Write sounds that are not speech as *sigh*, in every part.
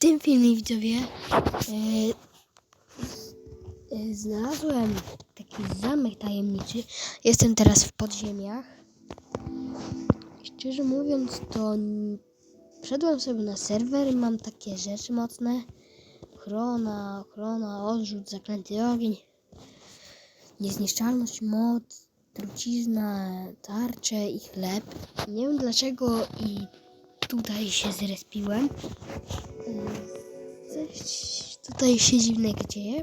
tym filmie widzowie e, e, znalazłem taki zamek tajemniczy. Jestem teraz w podziemiach. Szczerze mówiąc, to wszedłem sobie na serwer i mam takie rzeczy mocne. Ochrona, ochrona, odrzut, zaklęty ogień, niezniszczalność, moc, trucizna, tarcze i chleb. Nie wiem dlaczego i tutaj się zrespiłem. Coś tutaj się dziwnego dzieje.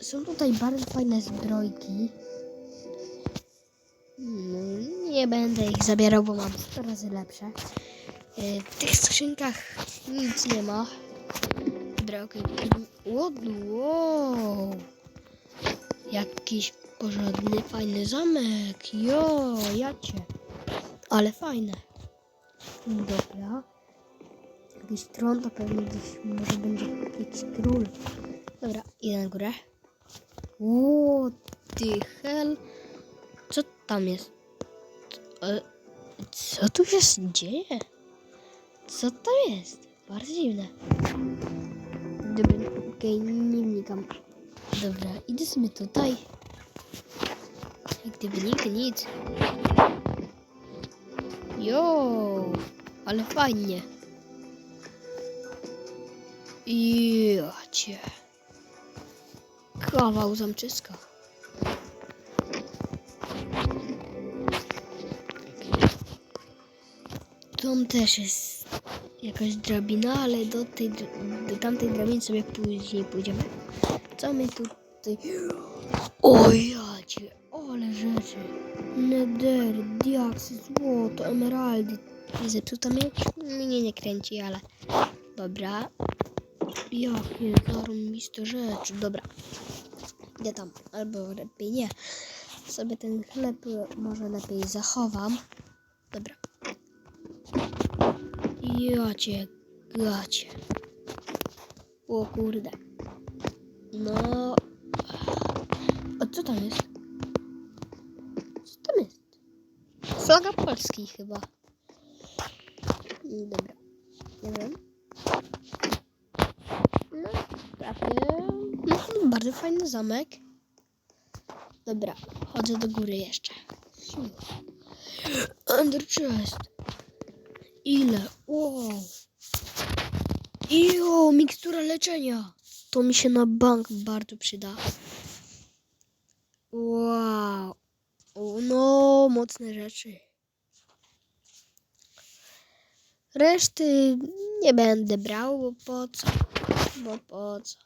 Są tutaj bardzo fajne zbrojki. Mm, Nie będę ich zabierał, bo mam 100 razy lepsze. E, W tych skrzynkach nic nie ma. Dobra, okej. Wow. Jakiś porządny, fajny zamek. Jo, jacie. Ale fajne. Dobra. Jakiś tron to pewnie gdzieś może będzie jakiś król. Dobra, idę na górę. Ło, ty hell. Co tam jest? E, Co tu się dzieje? Co tam jest? Bardzo dziwne. Dobra, okej, nie wnikam. Dobra, idę sobie tutaj. Jak gdyby nigdy nic. Jo, ale fajnie. Jacie. Kawał zamczyska. Tam też jest jakaś drabina, ale do, tej, do tamtej drabiny sobie później pójdziemy. Co my tutaj... O jacie, ale rzeczy. Nether, diaksy, złoto, emeraldy. Zepsuta mieć? Mnie nie kręci, ale... Dobra. Jakie zarąbiste rzeczy. Dobra. Idę tam. Albo lepiej nie. Sobie ten chleb może lepiej zachowam. Dobra. Jacie, gacie. O kurde. No. A co tam jest? Flaga Polski chyba. Dobra. Nie wiem. No, prawie. No, *laughs* bardzo fajny zamek. Dobra, chodzę do góry jeszcze. Under chest. Ile? Wow. Jo, mikstura leczenia. To mi się na bank bardzo przyda. Wow. No, mocne rzeczy. Reszty nie będę brał, bo po co? Bo po co?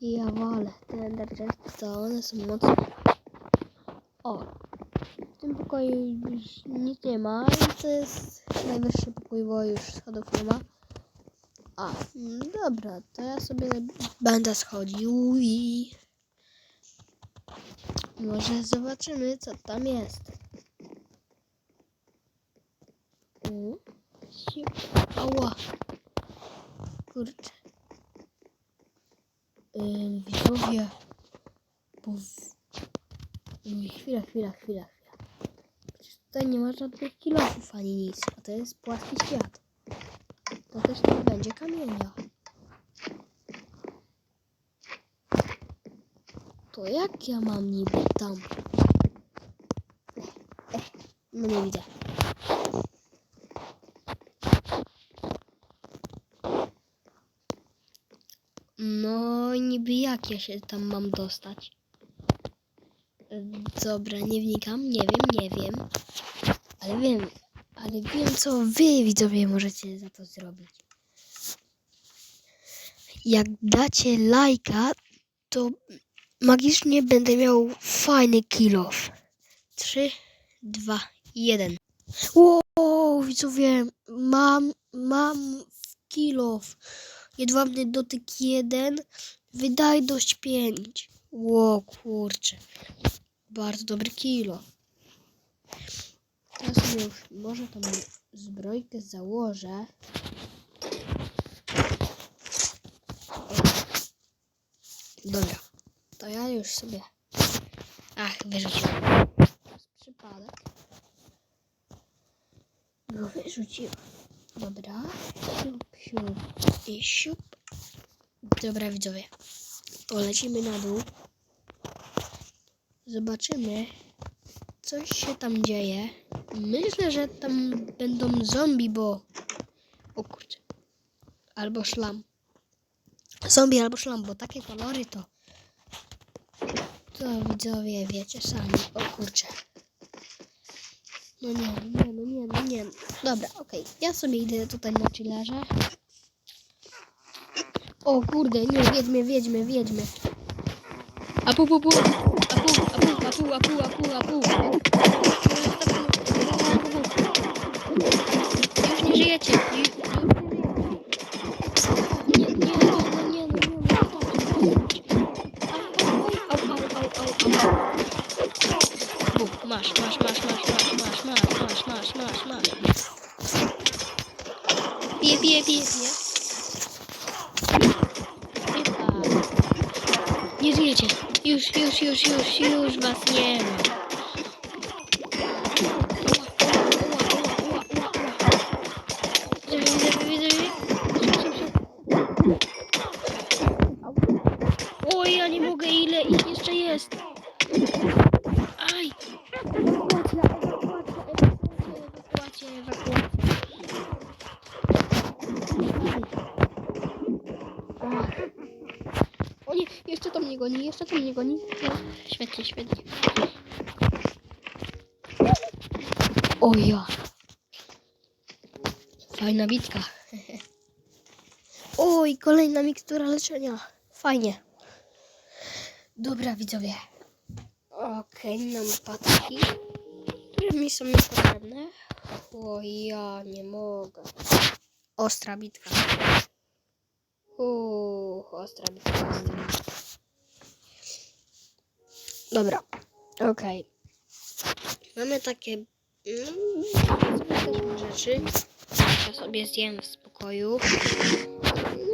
Ja wolę te Chesty, to one są mocne. O, w tym pokoju już nic nie ma to jest najwyższy pokój, bo już schodów nie ma. A, mm, dobra, to ja sobie będę schodził i może zobaczymy, co tam jest. Siu- Ała. Kurczę. Yy, widzowie. Yy, chwila, chwila, chwila, chwila. Przecież tutaj nie ma żadnych kilofów ani nic. A to jest płaski świat. To też nie będzie kamienia. To jak ja mam niby tam? No nie widzę. No niby jak ja się tam mam dostać? Dobra, nie wnikam, nie wiem, nie wiem. Ale wiem, ale wiem co wy widzowie możecie za to zrobić. Jak dacie lajka, to magicznie będę miał fajny kilof. 3, 2, 1. Wow, widzowie, mam, mam kilof. Jedwabny dotyk 1, wydajność 5. Ło, kurczę. Bardzo dobry kilo. Teraz już może tą zbrojkę założę. Dobra, to ja już sobie... Ach, wyrzuciłem. Przypadek. No wyrzuciłem. Dobra. Siup, siup i siup. Dobra, widzowie. To lecimy na dół. Zobaczymy, coś się tam dzieje. Myślę, że tam będą zombie, bo... O kurczę. Albo szlam. Zombie albo szlam, bo takie kolory to... To widzowie wiecie sami. O kurczę. No nie, nie, no nie, no nie. Dobra, okej. Ja sobie idę tutaj na chillerze. O kurde, nie, wiedźmy, wiedźmy, wiedźmy. Apu, pu, pu. Apu, apu, apu, apu, apu, apu. Już Nie żyjecie. Już, już, już, już, już was nie ma. Widzę, widzę, widzę, widzę. Szybko, szybko. Oj, ja nie mogę, ile ich jeszcze jest. Aj! Ewakuacja, ewakuacja, ewakuacja, ewakuacja, ewakuacja. O nie, jeszcze to mnie goni, jeszcze to mnie goni. No, świetnie, świetnie. O ja. Fajna bitka. Oj, kolejna mikstura leczenia. Fajnie. Dobra, widzowie. Okej, mam patki, które mi są niepotrzebne. O, ja nie mogę. Ostra bitka. Uuu, ostra bitka, ostra bitka. Dobra, okej. Mamy takie też rzeczy. Ja sobie zjem w spokoju.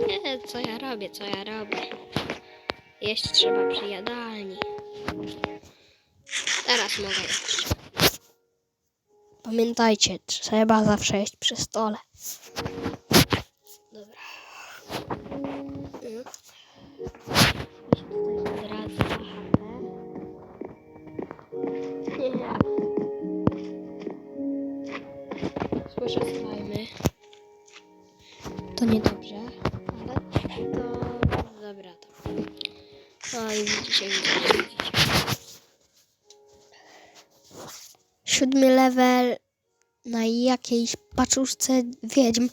Nie, co ja robię, co ja robię. Jeść trzeba przy jadalni. Teraz mogę jeść. Pamiętajcie, trzeba zawsze jeść przy stole. Słyszę slajmy. To niedobrze, ale to dobra to. No i widzicie, widzicie, widzicie. Siódmy level na jakiejś paczuszce wiedźm.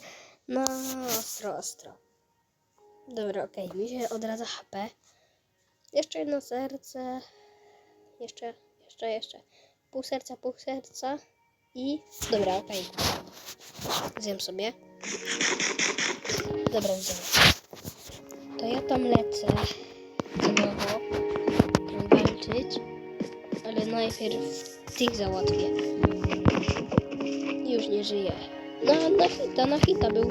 No, ostro, ostro. Dobra, okej, mi się odradza HP. Jeszcze jedno serce. Jeszcze, jeszcze, jeszcze. Pół serca, pół serca. I... Dobra, okej. Zjem sobie. Dobra, widzę. To ja tam lecę. Celowo. Walczyć. Ale najpierw tych załatwię. Już nie żyje. Na, na hita, na hita był.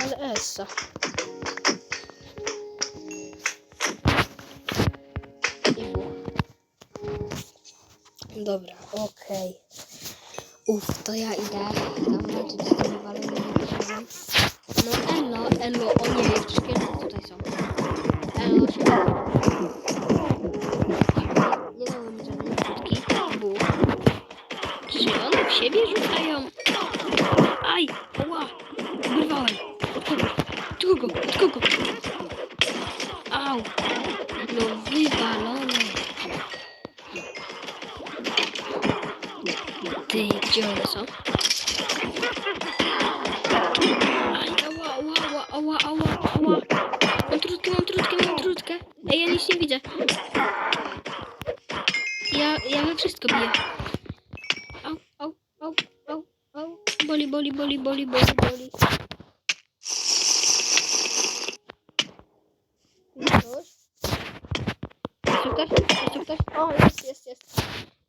LS-a. Dobra, okej. Okay. Uff, to ja idę. Dobra, tutaj nie walę, No elo, elo, o nie, jeszcze tutaj są. Elo się... boli, boli, boli. Ktoś? Jest ktoś? O, jest, jest, jest.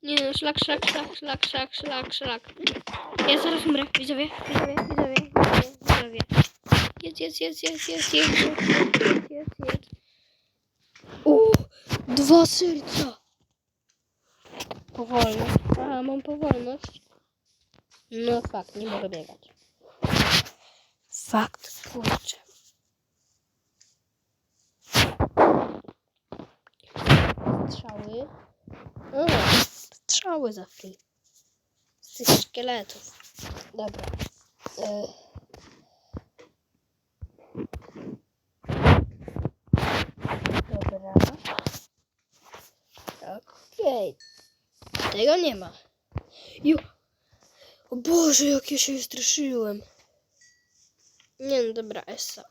Nie no, szlak, szlak, szlak, szlak, szlak, szlak, szlak. Ja zaraz umrę, widzowie, widzowie, widzowie, widzowie, widzowie. Jest, jest, jest, jest, jest, jest, jest, jest, jest, jest. Uuu, dwa serca. Powolność. A, mam powolność. No fakt, nie mogę biegać. Fakt, kurczę. Strzały. O, strzały za free. Z tych szkieletów. Dobra. Dobra. Okej. Tego nie ma. Jo. O Boże, jak ja się wystraszyłem. Nie no, dobra, Essa.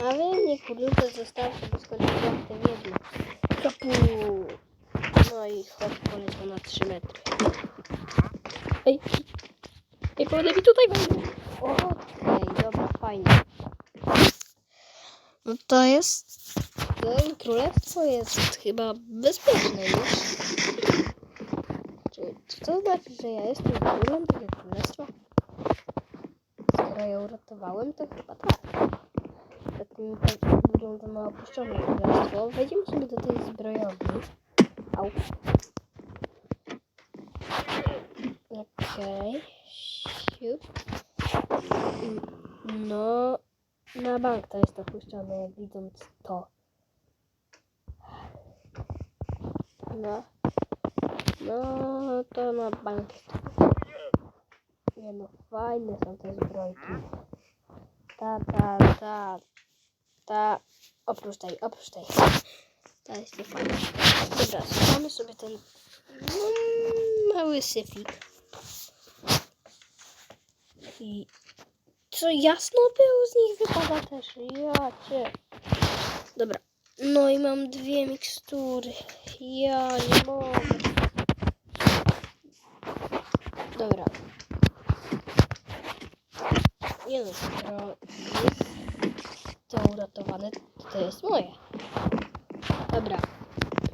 A wy nie kurde zostawcie, bo skończyłam te jedno. Kapu. No i chodź poleciał na 3 metry. Ej, ej, podaj mi tutaj wejdę. Okej, dobra, fajnie. No to jest... To królestwo jest chyba bezpieczne już. Czy, czy to znaczy, że ja jestem królem tego królestwa? Ja uratowałem, to chyba tak. Zatem tak wygląda na opuszczone królestwo. Wejdziemy sobie do tej zbrojowni. Au. Okej. Mm, No, na bank to jest opuszczone, jak widząc to. No. No, to na bank. Nie no, fajne są te zbrojki. Ta, ta, ta, ta. Oprócz tej, oprócz tej. Ta jest nie fajna. Dobra, mamy sobie ten no, mały syfik. I co jasno było z nich wypada też. Ja cię. Dobra. No i mam dwie mikstury. Ja nie mogę. Dobra. Jest to uratowane, to, to jest moje. Dobra.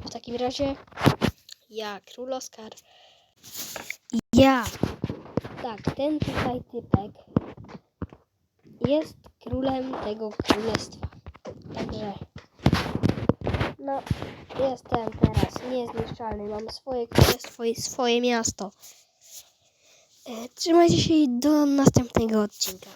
W takim razie ja, król Oskar. Ja. Tak, ten tutaj typek jest królem tego królestwa. Także no, jestem teraz niezniszczalny. Mam swoje królestwo i swoje miasto. E, Trzymajcie się i do następnego odcinka.